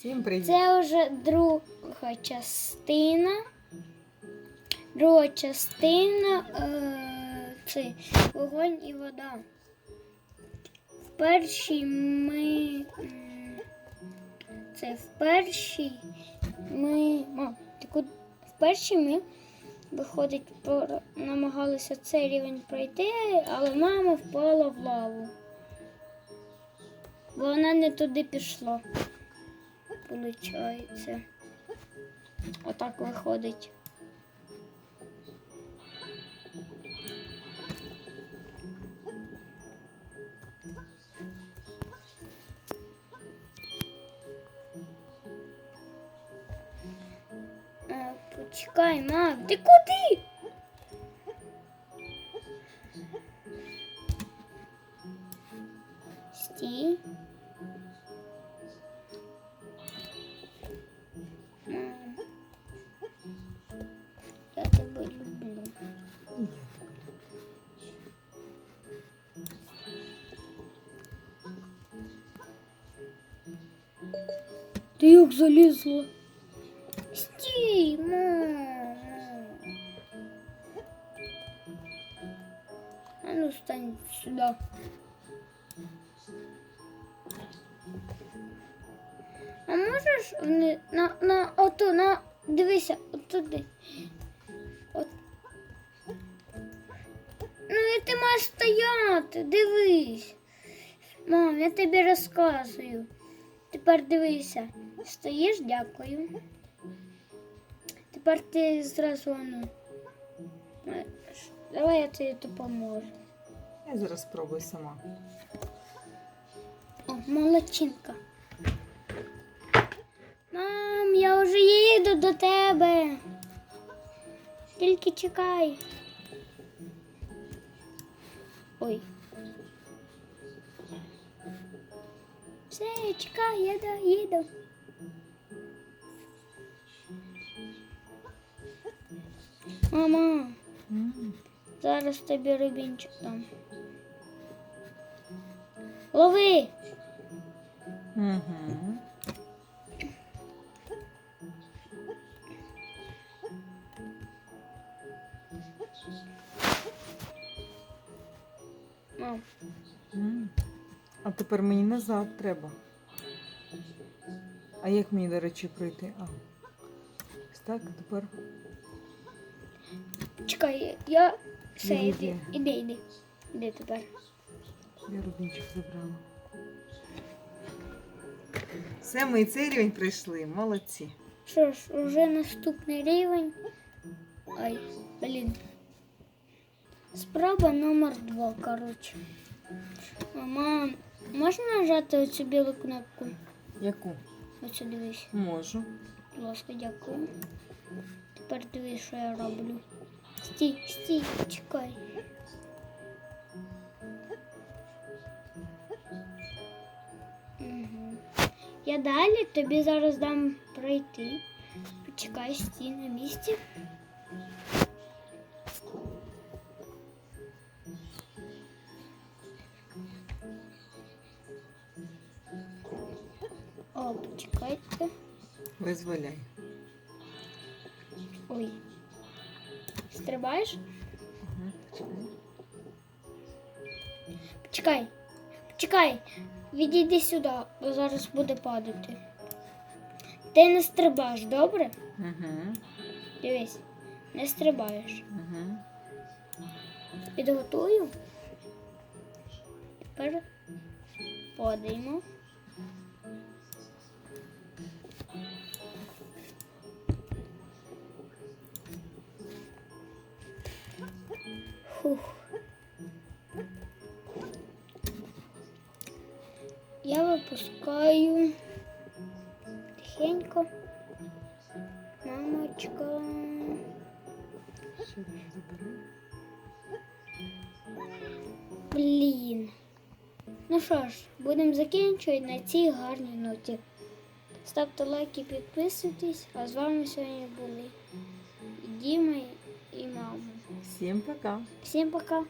Всім привіт. Це вже друга частина. Друга частина е, це вогонь і вода. В першій ми. Це в першій ми. Ти куди? В першій ми, виходить, намагалися цей рівень пройти, але мама впала в лаву. Бо вона не туди пішла. Получається. Отак виходить. Е, Почекай, мам, ти куди? Стій. Ти як залізла? Стій, мама. А ну стань сюди. А можеш вни- на, на оту, на дивися, отуди. От. Ну і ти маєш стояти, дивись. Мам, я тобі розказую. Тепер дивися. Стоїш, дякую. Тепер ти зразу ну. Давай я тобі допоможу. Я зараз спробую сама. О, молодчинка. Мам, я вже їду до тебе. Тільки чекай. Ой. Все, чекай, я до- їду. Мама, М, зараз тобі рубінчик дам. Лови! Мгм. Мам, М. А тепер мені назад треба. А як мені, до речі, пройти? А. Ось так, а тепер. чекай, я все, Іди, іди, іди, іди. Іди тепер. Я рубінчик забрала. Все, ми і цей рівень пройшли. Молодці. Що ж, уже наступний рівень. Ай, блін. Спроба номер два, коротше. Мама, можна нажати оцю білу кнопку? Яку? Оцю дивись. Можу. Будь ласка, дякую. Тепер дивись, що я роблю. Стій, стій, чекай. Угу. Я далі тобі зараз дам пройти. Почекай, стій на місці. Почекайте. Визволяй. Ой. Стрибаєш? Почекай. Почекай. Відійди сюди, бо зараз буде падати. Ти не стрибаєш, добре? Угу. Дивись, не стрибаєш. Угу. Підготую. Тепер подаємо. Фух. Я випускаю тихенько. Мамочка. Блін. Ну що ж, будемо закінчувати на цій гарній ноті. Ставте лайки, підписуйтесь, а з вами сьогодні були Діма, і мама. Всім пока. Всім пока!